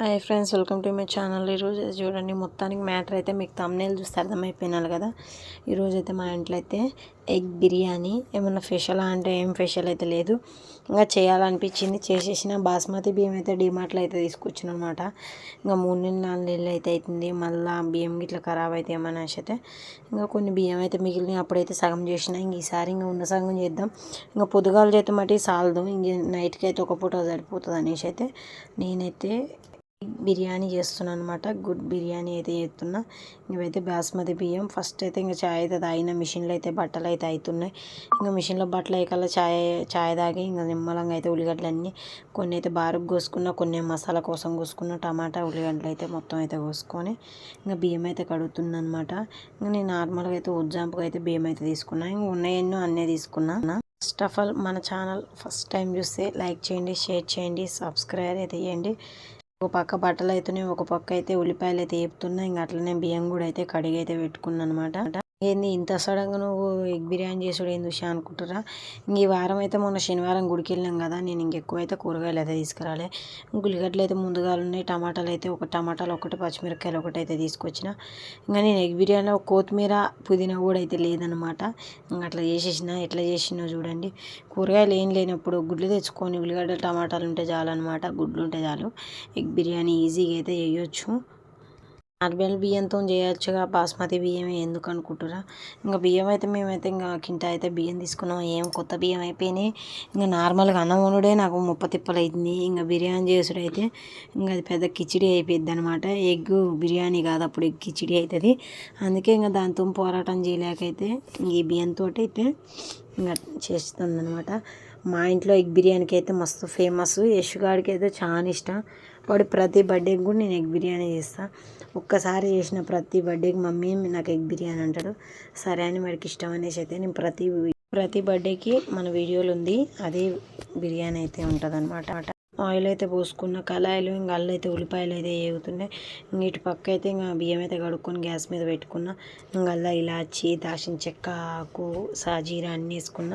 Hi friends welcome to my channel. ఈరోజు చూడండి మొత్తానికి మ్యాటర్ అయితే మీకు తమ్నేల్ చూస్తే అర్థమైపోయినారు కదా. ఈరోజు అయితే మా ఇంట్లో అయితే ఎగ్ బిర్యానీ ఏమన్నా స్పెషల్ అంటే ఏం స్పెషల్ అయితే లేదు. ఇంకా చేయాలనిపించింది చేసేసిన బాస్మతి బియ్యం అయితే డిమార్ట్లో అయితే తీసుకొచ్చిన అనమాట ఇంకా మూడు నెలలు నాలుగు నెలలు అయితే అవుతుంది మళ్ళీ బియ్యం గిట్ల ఖరాబ్ అయితే ఏమనేసి అయితే ఇంకా కొన్ని బియ్యం అయితే మిగిలిన అప్పుడైతే సగం చేసిన ఇంక ఈసారి ఇంకా ఉన్న సగం చేద్దాం. ఇంకా పొద్దుగాలు చేస్తే మట్టి సాలదు. ఇంక నైట్కి అయితే ఒక పూట సరిపోతుంది అనేసి అయితే నేనైతే బిర్యానీ చేస్తున్నాను అనమాట గుడ్ బిర్యానీ అయితే చేస్తున్నా. ఇవైతే బాస్మతి బియ్యం. ఫస్ట్ అయితే ఇంకా చాయ్ అయితే తాగిన. మిషన్లో అయితే బట్టలు అయితే అవుతున్నాయి ఇంకా మిషన్లో బట్టలు అయ్యేకల్లా చాయ్ చాయ్ తాగి ఇంకా నిమ్మలంగా అయితే ఉల్లిగడ్డలు అన్నీ కొన్ని అయితే బారుకు కోసుకున్న కొన్ని మసాలా కోసం కోసుకున్న టమాటా ఉల్లిగడ్డలు అయితే మొత్తం అయితే కోసుకొని ఇంకా బియ్యం అయితే కడుగుతున్నా అనమాట ఇంకా నేను నార్మల్గా అయితే ఉజ్జాంపుగా అయితే బియ్యం అయితే తీసుకున్నా. ఇంకా ఉన్నాయన్నో అన్నీ తీసుకున్నా. ఫస్ట్ ఆఫ్ ఆల్ మన ఛానల్ ఫస్ట్ టైం చూస్తే లైక్ చేయండి షేర్ చేయండి సబ్స్క్రైబ్ అయితే చేయండి. ఒక పక్క బట్టలు అయితేనే ఒక పక్క అయితే ఉల్లిపాయలు అయితే వేపుతున్నా ఇంకా అట్లనే బియ్యం కూడా అయితే కడిగి అయితే పెట్టుకున్నాను అనమాట ఏంది ఇంత సడన్గా నువ్వు ఎగ్ బిర్యానీ చేసుడు ఏంది ఉషా అనుకుంటారా ఇంక ఈ వారం అయితే మొన్న శనివారం గుడికి వెళ్ళినాం కదా నేను ఇంకెక్కువ అయితే కూరగాయలు అయితే తీసుకురాలే. ఉల్లిగడ్డలు అయితే ముందుగా ఉన్నాయి టమాటాలు అయితే ఒక టమాటాలు ఒకటి పచ్చిమిరపకాయలు ఒకటి అయితే తీసుకొచ్చిన. ఇంకా నేను ఎగ్ బిర్యానీలో కొత్తిమీర పుదీనా కూడా అయితే లేదనమాట ఇంకా అట్లా చేసేసిన ఎట్లా చేసినో చూడండి. కూరగాయలు ఏం లేనప్పుడు గుడ్లు తెచ్చుకొని ఉల్లిగడ్డలు టమాటాలు ఉంటే చాలు అనమాట గుడ్లు ఉంటే చాలు. ఎగ్ బిర్యానీ ఈజీగా అయితే చేయొచ్చు. నార్మల్ బియ్యంతో చేయొచ్చుగా బాస్మతి బియ్యమే ఎందుకు అనుకుంటురా? ఇంకా బియ్యం అయితే మేమైతే ఇంకా కింట అయితే బియ్యం తీసుకున్నాం. ఏం కొత్త బియ్యం అయిపోయినాయి. ఇంకా నార్మల్గా అన్నం వండుడే నాకు ముప్ప తిప్పలు అవుతుంది ఇంకా బిర్యానీ చేసుడు అయితే ఇంకా అది పెద్ద కిచిడి అయిపోయింది అనమాట ఎగ్ బిర్యానీ కాదు అప్పుడు ఎగ్ కిచిడి అవుతుంది అందుకే ఇంకా దాంతో పోరాటం చేయలేకైతే ఈ బియ్యంతో అయితే ఇంకా చేస్తుంది అనమాట మా ఇంట్లో ఎగ్ బిర్యానీకి అయితే మస్తు ఫేమస్. యష్గాడికి అయితే చాలా ఇష్టం. వాడు ప్రతి బర్త్డేకి కూడా నేను ఎగ్ బిర్యానీ చేస్తాను ఒక్కసారి చేసిన ప్రతి బర్త్డేకి మమ్మీ నాకు ఎగ్ బిర్యానీ అంటాడు. సరే అని వాడికి ఇష్టం అనేసి అయితే నేను ప్రతి ప్రతి బర్త్డేకి మన వీడియోలు ఉంది. అదే బిర్యానీ అయితే ఉంటుంది అనమాట ఆయిల్ అయితే పోసుకున్న కళాయిలు ఇంకా అల్లు అయితే ఉల్లిపాయలు అయితే వేగుతున్నాయి ఇంక ఇటు పక్క అయితే ఇంకా బియ్యం అయితే కడుక్కొని గ్యాస్ మీద పెట్టుకున్న. ఇంకా అల్లా ఇలాచి దాచిన చెక్క ఆకు సాజీరా అన్నీ వేసుకున్న.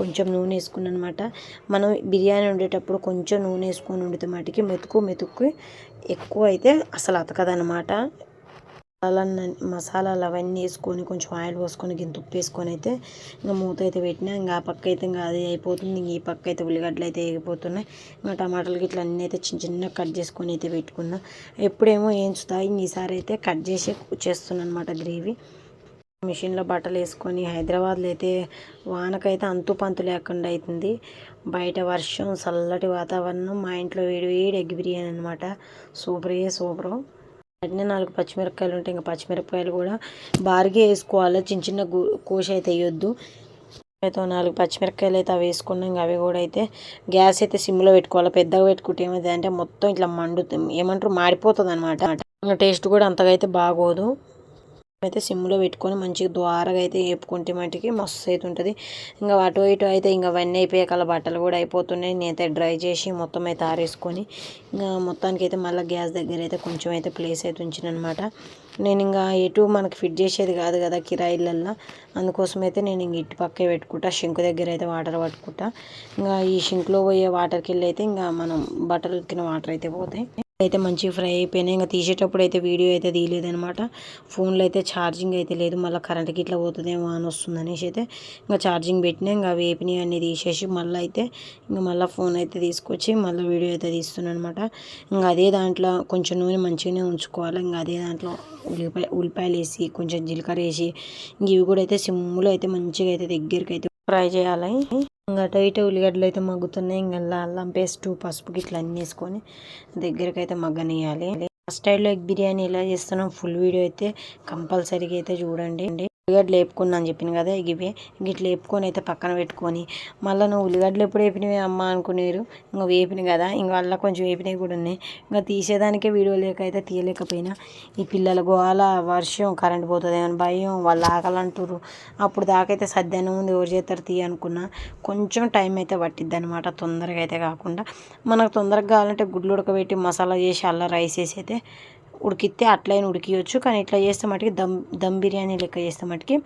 కొంచెం నూనె వేసుకున్న అనమాట మనం బిర్యానీ వండేటప్పుడు కొంచెం నూనె వేసుకొని వండితే మటుకి మెతుకు మెతుకు ఎక్కువ అయితే అసలు అతకదనమాట మసాలా మసాలాలు అవన్నీ వేసుకొని కొంచెం ఆయిల్ పోసుకొని గింత ఉప్పు వేసుకొని అయితే ఇంకా మూత అయితే పెట్టినా ఇంకా ఆ పక్క అయితే ఇంకా అది అయిపోతుంది. ఇంక ఈ పక్క అయితే ఉల్లిగడ్డలు అయితే వేగిపోతున్నాయి. ఇంకా టమాటాలు గిట్ల అన్నీ అయితే చిన్న చిన్న కట్ చేసుకొని అయితే పెట్టుకున్నా. ఎప్పుడేమో ఏంచుతాయి ఈసారి అయితే కట్ చేసి చేస్తున్నాను అనమాట గ్రేవీ. మిషన్లో బట్టలు వేసుకొని హైదరాబాద్లో అయితే వానకైతే అంతు పంతు లేకుండా అవుతుంది బయట వర్షం చల్లటి వాతావరణం మా ఇంట్లో వేడి వేడి ఎగ్ బిర్యానీ అనమాట సూపరే సూపరు. అట్నే నాలుగు పచ్చిమిరపకాయలు ఉంటాయి ఇంకా పచ్చిమిరపకాయలు కూడా బారిగే వేసుకోవాలి. చిన్న చిన్న కోసి అయితే వేయొద్దు. అయితే నాలుగు పచ్చిమిరపకాయలు అయితే అవి వేసుకున్నాం. ఇంకా అవి కూడా అయితే గ్యాస్ అయితే సిమ్లో పెట్టుకోవాలి. పెద్దగా పెట్టుకుంటే ఏమైంది అంటే మొత్తం ఇట్లా మండుతుంది. ఏమంటారు? మాడిపోతుంది అనమాట టేస్ట్ కూడా అంతగా అయితే బాగోదు. అయితే సిమ్లో పెట్టుకొని మంచిగా ద్వారగా అయితే వేపుకుంటే మటుకి మస్తు అయితే ఉంటుంది. ఇంకా అటు ఇటు అయితే ఇంకా అవన్నీ అయిపోయాక బట్టలు కూడా అయిపోతున్నాయి. నేనైతే డ్రై చేసి మొత్తం అయితే ఆరేసుకొని ఇంకా మొత్తానికి అయితే మళ్ళీ గ్యాస్ దగ్గర అయితే కొంచెం అయితే ప్లేస్ అయితే ఉంచినమాట నేను ఇంకా ఎటు మనకి ఫిట్ చేసేది కాదు కదా కిరాయిలల్లో. అందుకోసం అయితే నేను ఇంక ఇటు పక్కే పెట్టుకుంటా. షింక్ దగ్గర అయితే వాటర్ పట్టుకుంటా. ఇంకా ఈ షింక్లో పోయే వాటర్కి వెళ్ళి అయితే ఇంకా మనం బట్టలు ఉతికిన వాటర్ అయితే పోతాయి. అయితే మంచిగా ఫ్రై అయిపోయినాయి. ఇంకా తీసేటప్పుడు అయితే వీడియో అయితే తీయలేదనమాట ఫోన్లో అయితే ఛార్జింగ్ అయితే లేదు. మళ్ళీ కరెంట్కి ఇట్లా పోతుందేమో అని వస్తుంది అనేసి అయితే ఇంకా ఛార్జింగ్ పెట్టినా ఇంకా వేపినవి అన్ని తీసేసి మళ్ళీ అయితే ఇంకా మళ్ళీ ఫోన్ అయితే తీసుకొచ్చి మళ్ళీ వీడియో అయితే తీస్తున్నాను అనమాట ఇంకా అదే దాంట్లో కొంచెం నూనె మంచిగానే ఉంచుకోవాలి. ఇంకా అదే దాంట్లో ఉల్లిపాయ ఉల్లిపాయలు వేసి కొంచెం జీలకర్ర వేసి ఇంక ఇవి కూడా అయితే సిమ్లో అయితే మంచిగా అయితే దగ్గరికి అయితే ఫ్రై చేయాలి. ఇంకా అటు ఇటు ఉల్లిగడ్డలు అయితే మగ్గుతున్నాయి. ఇంకా అల్లం పేస్ట్ పసుపు గిట్ల అన్నీ వేసుకొని దగ్గరికి అయితే మగ్గనియాలి స్టైల్లో ఎగ్ బిర్యానీ ఎలా చేస్తున్నాం ఫుల్ వీడియో అయితే కంపల్సరీగా అయితే చూడండి. ఉల్లిగడ్డలు వేపుకున్నా అని చెప్పిన కదా ఇవి ఇట్లా వేపుకొని అయితే పక్కన పెట్టుకొని మళ్ళీ నువ్వు ఉల్లిగడ్డలు ఎప్పుడు వేపినవి అమ్మ అనుకునేరు. ఇంకా వేపిన కదా ఇంకా వల్ల కొంచెం వేపినవి కూడా ఉన్నాయి. ఇంకా తీసేదానికే వీడియో లేక అయితే తీయలేకపోయినా. ఈ పిల్లల గోవాల వర్షం కరెంట్ పోతుందేమని భయం వాళ్ళు ఆకలంటారు అప్పుడు దాకైతే సద్యానం ఉంది ఎవరు చేస్తారు తీయ అనుకున్నా. కొంచెం టైం అయితే పట్టిద్ది అనమాట తొందరగా అయితే కాకుండా. మనకు తొందరగా కావాలంటే గుడ్లు ఉడకబెట్టి మసాలా చేసి అల్ల రైస్ వేసి అయితే ఉడికితే అట్లయినా ఉడికియచ్చు. కానీ ఇట్లా చేస్తే మటుకి దమ్ దమ్ బిర్యానీ లెక్క చేస్తే మటుకి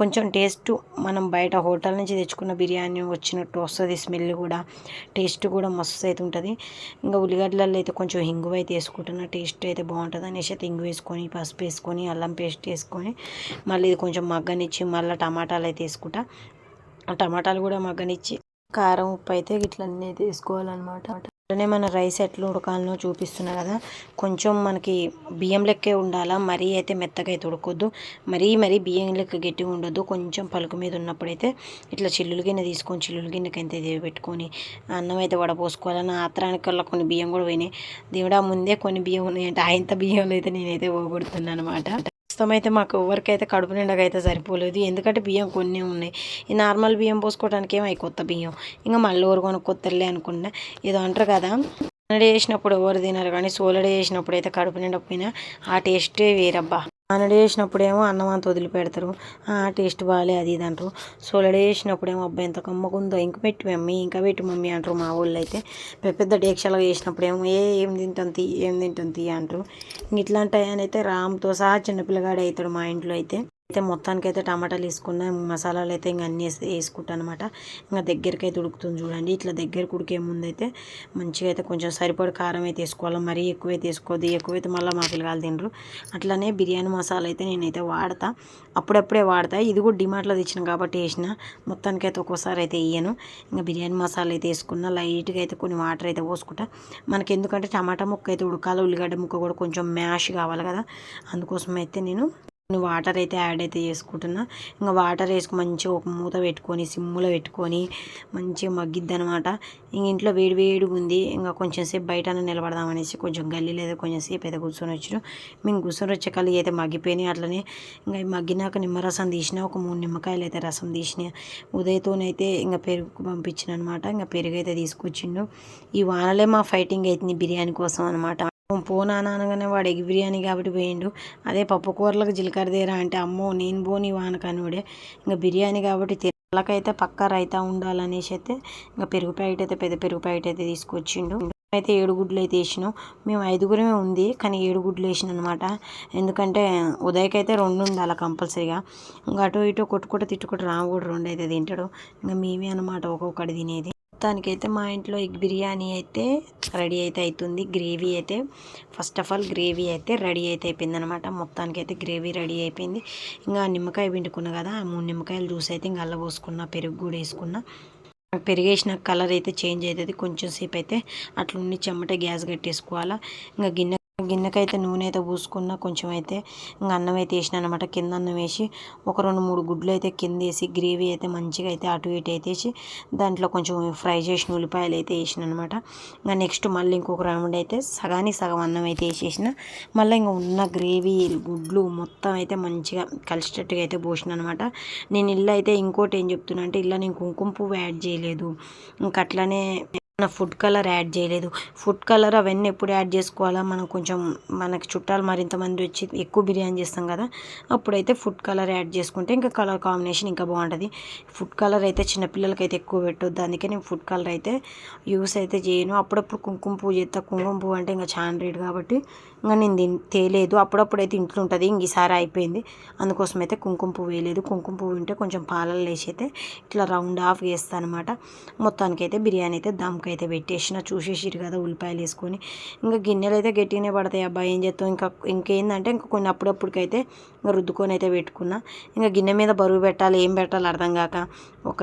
కొంచెం టేస్ట్ మనం బయట హోటల్ నుంచి తెచ్చుకున్న బిర్యానీ వచ్చినట్టు వస్తుంది స్మెల్ కూడా. టేస్ట్ కూడా మస్తు అయితే ఉంటుంది. ఇంకా ఉల్లిగడ్డలలో అయితే కొంచెం హింగు అయితే వేసుకుంటున్న. టేస్ట్ అయితే బాగుంటుంది అనేసి అయితే హింగు వేసుకొని పసుపు వేసుకొని అల్లం పేస్ట్ వేసుకొని మళ్ళీ ఇది కొంచెం మగ్గనిచ్చి మళ్ళీ టమాటాలు అయితే వేసుకుంటా. ఆ టమాటాలు కూడా మగ్గనిచ్చి కారం ఉప్పు అయితే ఇట్లన్నీ అయితే వేసుకోవాలన్నమాట. అట్లనే మన రైస్ ఎట్లా ఉడకాలనో చూపిస్తున్నా కదా. కొంచెం మనకి బియ్యం లెక్కే ఉండాలా? మరీ అయితే మెత్తగా అయితే ఉడకొద్దు. మరీ మరీ బియ్యం లెక్క గట్టిగా ఉండొద్దు. కొంచెం పలుకు మీద ఉన్నప్పుడైతే ఇట్లా చిల్లులు గిన్నె తీసుకొని చిల్లులు గిన్నెకి ఎంత పెట్టుకొని అన్నం అయితే వడపోసుకోవాలని ఆత్రానికి వల్ల కొన్ని బియ్యం కూడా పోయినాయి. దేవుడా ముందే కొన్ని బియ్యం ఉన్నాయి అంటే ఆయంత బియ్యంలో అయితే నేనైతే పోగొడుతున్నాను అనమాట ప్రస్తుతం అయితే మాకు ఎవరికైతే కడుపు నిండగా అయితే సరిపోలేదు. ఎందుకంటే బియ్యం కొన్ని ఉన్నాయి. ఈ నార్మల్ బియ్యం పోసుకోవడానికి ఏమై కొత్త బియ్యం? ఇంకా మళ్ళీ ఊరు కొనుక్కొత్తలే అనుకున్నా. ఏదో అంటారు కదా సోలడి చేసినప్పుడు ఎవరు తినరు కానీ సోలడి చేసినప్పుడు అయితే కడుపు నిండకపోయినా ఆ టేస్టే వేరబ్బా. నాన్నడు వేసినప్పుడేమో ఏమో అన్నం అంత వదిలిపెడతారు. టేస్ట్ బాగాలే అది ఇది అంటారు. సోలడు వేసినప్పుడేమో అబ్బాయి ఎంత కమ్మకుందో ఇంక పెట్టి మమ్మీ ఇంకా పెట్టి మమ్మీ అంటారు మా ఊళ్ళో అయితే పెద్ద పెద్ద డేక్షలుగా ఏమో ఏ ఏం తింటాం తీ ఏం తింటాం తీ అంటారు. ఇంక ఇట్లాంటి ఆయన అయితే రామ్తో సహా చిన్నపిల్లగాడు అవుతాడు మా ఇంట్లో అయితే. అయితే మొత్తానికి అయితే టమాటాలు వేసుకున్న మసాలాలు అయితే ఇంకా అన్నీ వేసి వేసుకుంటాను అనమాట ఇంకా దగ్గరికి అయితే ఉడుకుతుంది చూడండి. ఇట్లా దగ్గరికి ఉడికే ముందు అయితే మంచిగా అయితే కొంచెం సరిపడి కారం అయితే వేసుకోవాలి. మరీ ఎక్కువైతే వేసుకోవద్దు. ఎక్కువైతే మళ్ళీ మా పిల్లలు తినరు. అట్లనే బిర్యానీ మసాలా అయితే నేనైతే వాడతా. అప్పుడప్పుడే వాడతా. ఇది కూడా డిమార్ట్లో తెచ్చిన కాబట్టి వేసిన. మొత్తానికైతే ఒక్కోసారి అయితే వేయను. ఇంకా బిర్యానీ మసాలా అయితే వేసుకున్న లైట్గా అయితే కొన్ని వాటర్ అయితే పోసుకుంటా. మనకి ఎందుకంటే టమాటా ముక్క అయితే ఉడకాలి. ఉల్లిగడ్డ ముక్క కూడా కొంచెం మ్యాష్ కావాలి కదా. అందుకోసం అయితే నేను వాటర్ అయితే యాడ్ అయితే చేసుకుంటున్నా. ఇంకా వాటర్ వేసుకు మంచిగా ఒక మూత పెట్టుకొని సిమ్ములో పెట్టుకొని మంచిగా మగ్గిద్ది అనమాట ఇంక ఇంట్లో వేడి వేడిగా ఉంది. ఇంకా కొంచెం సేపు బయట నిలబడదాం అనేసి కొంచెం గల్లీ లేదా. కొంచెం సేపు అయితే కూర్చొని వచ్చారు మేము కూర్చొని వచ్చే కళ్ళు అయితే మగ్గిపోయినాయి అట్లనే. ఇంకా మగ్గినాక నిమ్మరసం తీసిన ఒక మూడు నిమ్మకాయలు అయితే రసం తీసిన ఉదయతోనైతే ఇంకా పెరుగు పంపించిన అనమాట ఇంకా పెరుగు అయితే తీసుకొచ్చిండు. ఈ వానలే మా ఫైటింగ్ అవుతుంది బిర్యానీ కోసం అనమాట పోనా అనగానే వాడు ఎగ్ బిర్యానీ కాబట్టి పోయిండు. అదే పప్పు కూరలకు జీలకర్ర తీరా అంటే అమ్మో నేను పోని వానకనుడే. ఇంకా బిర్యానీ కాబట్టి తినలకైతే పక్క రైతా ఉండాలనేసి అయితే ఇంకా పెరుగు ప్యాకెట్ అయితే పెద్ద పెరుగు ప్యాకెట్ అయితే తీసుకొచ్చిండు. అయితే ఏడు గుడ్లు అయితే వేసినాం. మేము ఐదుగురమే ఉంది కానీ ఏడు గుడ్లు వేసిన అనమాట ఎందుకంటే ఉదయకైతే రెండు ఉండాలి కంపల్సరీగా. ఇంకా అటు ఇటు కొట్టుకుంటూ తిట్టుకుంటూ కూడా రెండు అయితే తింటాడు. ఇంకా మేమే అనమాట ఒక్కొక్కటి తినేది. మొత్తానికైతే మా ఇంట్లో ఎగ్ బిర్యానీ అయితే రెడీ అయితే అవుతుంది గ్రేవీ అయితే ఫస్ట్ ఆఫ్ ఆల్ గ్రేవీ అయితే రెడీ అయితే అయిపోయింది అనమాట మొత్తానికి అయితే గ్రేవీ రెడీ అయిపోయింది. ఇంకా నిమ్మకాయ పిండుకున్నా కదా ఆ మూడు నిమ్మకాయలు జ్యూస్ అయితే ఇంకా అల్ల పోసుకున్న పెరుగు కూడా వేసుకున్నా. పెరిగేసిన కలర్ అయితే చేంజ్ అవుతుంది. కొంచెం సేపు అయితే అట్లుండి చెమట చెమ్మట గ్యాస్ కట్టేసుకోవాలా. ఇంకా గిన్నె గిన్నెకైతే నూనె అయితే పూసుకున్న కొంచెం అయితే ఇంకా అన్నం అయితే వేసిన అనమాట కింద అన్నం వేసి ఒక రెండు మూడు గుడ్లు అయితే కింద వేసి గ్రేవీ అయితే మంచిగా అయితే అటు ఇటు అయితే వేసి దాంట్లో కొంచెం ఫ్రై చేసిన ఉల్లిపాయలు అయితే వేసిన అనమాట ఇంకా నెక్స్ట్ మళ్ళీ ఇంకొక రౌండ్ అయితే సగానికి సగం అన్నం అయితే వేసేసిన. మళ్ళీ ఇంకా ఉన్న గ్రేవీ గుడ్లు మొత్తం అయితే మంచిగా కలిసేటట్టుగా అయితే పోసిన అనమాట నేను ఇల్లు అయితే ఇంకోటి ఏం చెప్తున్నా అంటే ఇల్లు నేను కుంకుమ పువ్వు యాడ్ చేయలేదు. ఇంకా అట్లనే మన ఫుడ్ కలర్ యాడ్ చేయలేదు. ఫుడ్ కలర్ అవన్నీ ఎప్పుడు యాడ్ చేసుకోవాలా? మనం కొంచెం మనకి చుట్టాలు మరింతమంది వచ్చి ఎక్కువ బిర్యానీ చేస్తాం కదా అప్పుడైతే ఫుడ్ కలర్ యాడ్ చేసుకుంటే ఇంకా కలర్ కాంబినేషన్ ఇంకా బాగుంటుంది. ఫుడ్ కలర్ అయితే చిన్నపిల్లలకి అయితే ఎక్కువ పెట్టొద్దు. అందుకే నేను ఫుడ్ కలర్ అయితే యూస్ అయితే చేయను. అప్పుడప్పుడు కుంకుమ పువ్వు చేస్తా కుంకుమ పువ్వు అంటే ఇంకా చాలా రేట్ కాబట్టి ఇంకా నేను దీన్ని తేలేదు. అప్పుడప్పుడైతే ఇంట్లో ఉంటుంది. ఇంక ఈసారి అయిపోయింది. అందుకోసం అయితే కుంకుమ పువ్వు వేయలేదు. కుంకుమ పువ్వు ఉంటే కొంచెం పాలలు వేసి అయితే ఇట్లా రౌండ్ ఆఫ్ వేస్తాను అనమాట మొత్తానికి అయితే బిర్యానీ అయితే దమ్కి అయితే పెట్టేసిన. చూసేసిరు కదా ఉల్లిపాయలు వేసుకొని. ఇంకా గిన్నెలు అయితే గట్టిగానే పడతాయి. అబ్బాయి ఏం చేస్తాం ఇంకా ఇంకేందంటే ఇంకా కొన్ని అప్పుడప్పుడుకైతే ఇంకా రుద్దుకొని అయితే పెట్టుకున్నా. ఇంకా గిన్నె మీద బరువు పెట్టాలి ఏం పెట్టాలి అర్థం కాక. ఒక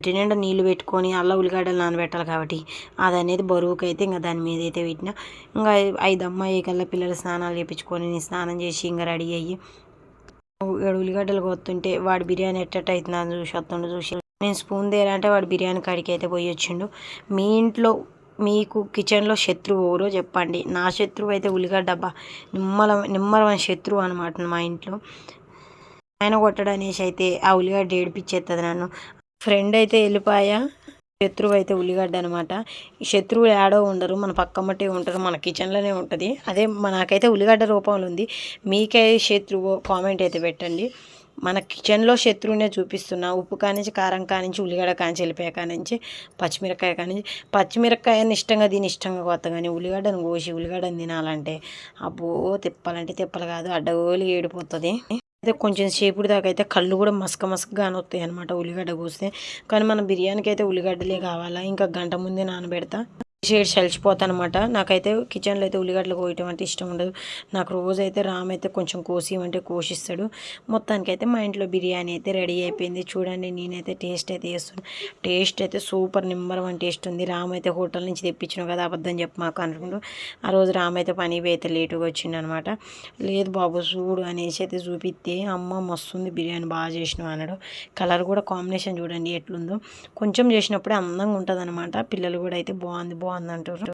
ఇంటి నిండా నీళ్ళు పెట్టుకొని అల్ల ఉల్లిగడ్డలు నానబెట్టాలి కాబట్టి అది అనేది బరువుకి అయితే ఇంకా దాని మీద అయితే పెట్టిన ఇంకా ఐదు అమ్మాయి కల్లా పిల్లలు స్నానాలు చేయించుకొని నేను స్నానం చేసి ఇంకా రెడీ అయ్యి ఉల్లిగడ్డలు కొత్తుంటే వాడు బిర్యానీ ఎట్టట్టు అవుతుందని చూసి వస్తుండు చూసి నేను స్పూన్ తేరంటే వాడు బిర్యానీ కాడికి అయితే పోయి వచ్చిండు. మీ ఇంట్లో మీకు కిచెన్లో శత్రువు ఎవరో చెప్పండి. నా శత్రువు అయితే ఉల్లిగడ్డ డబ్బా నిమ్మల నిమ్మలమైన శత్రువు అనమాట మా ఇంట్లో. ఆయన కొట్టడనేసి అయితే ఆ ఉల్లిగడ్డ ఏడిపించేస్తుంది నన్ను. ఫ్రెండ్ అయితే వెళ్ళిపోయా. శత్రువు అయితే ఉల్లిగడ్డ అనమాట శత్రువులు ఏడో ఉండరు మన పక్కమ్మటే ఉంటారు మన కిచెన్లోనే ఉంటుంది. అదే నాకైతే ఉల్లిగడ్డ రూపంలో ఉంది. మీకే శత్రువు కామెంట్ అయితే పెట్టండి. మన కిచెన్లో శత్రువునే చూపిస్తున్నా. ఉప్పు కానించి కారం కానించి ఉల్లిగడ్డ కానించి వెళ్ళిపోయా కానించి పచ్చిమిరకాయ కానించి. పచ్చిమిరకాయని ఇష్టంగా దీని ఇష్టంగా కొత్త కానీ ఉల్లిగడ్డను కోసి ఉల్లిగడ్డను తినాలంటే అబ్బో తిప్పాలంటే తిప్పలు కాదు. అడ్డగోలు ఏడిపోతుంది. అయితే కొంచెం సేపుడు దాకా అయితే కళ్ళు కూడా మసక మసకగా వస్తాయి అనమాట ఉల్లిగడ్డ కోస్తే. కానీ మన బిర్యానీకి అయితే ఉల్లిగడ్డలే కావాలా? ఇంకా గంట ముందే నానబెడతా. షేడ్ చలిచిపోతాను అనమాట నాకైతే కిచెన్లో అయితే ఉల్లిగడ్డలు కోయటం అంటే ఇష్టం ఉండదు. నాకు రోజు అయితే రామ్ అయితే కొంచెం కోసి అంటే కోసిస్తాడు. మొత్తానికి అయితే మా ఇంట్లో బిర్యానీ అయితే రెడీ అయిపోయింది. చూడండి నేనైతే టేస్ట్ అయితే చేస్తున్నాను టేస్ట్ అయితే సూపర్ నెంబర్ వన్ టేస్ట్ ఉంది. రామ్ అయితే హోటల్ నుంచి తెప్పించిన కదా అబద్ధం చెప్పి మాకు అనుకుంటూ. ఆ రోజు రామ్ అయితే పని అయితే లేటుగా వచ్చిండు అనమాట లేదు బాబు చూడు అనేసి అయితే చూపిస్తే అమ్మ మస్తుంది బిర్యానీ బాగా చేసినావు అన్నాడు. కలర్ కూడా కాంబినేషన్ చూడండి ఎట్లుందో. కొంచెం చేసినప్పుడే అందంగా ఉంటుంది అనమాట పిల్లలు కూడా అయితే బాగుంది. బాగుంది అంటారు.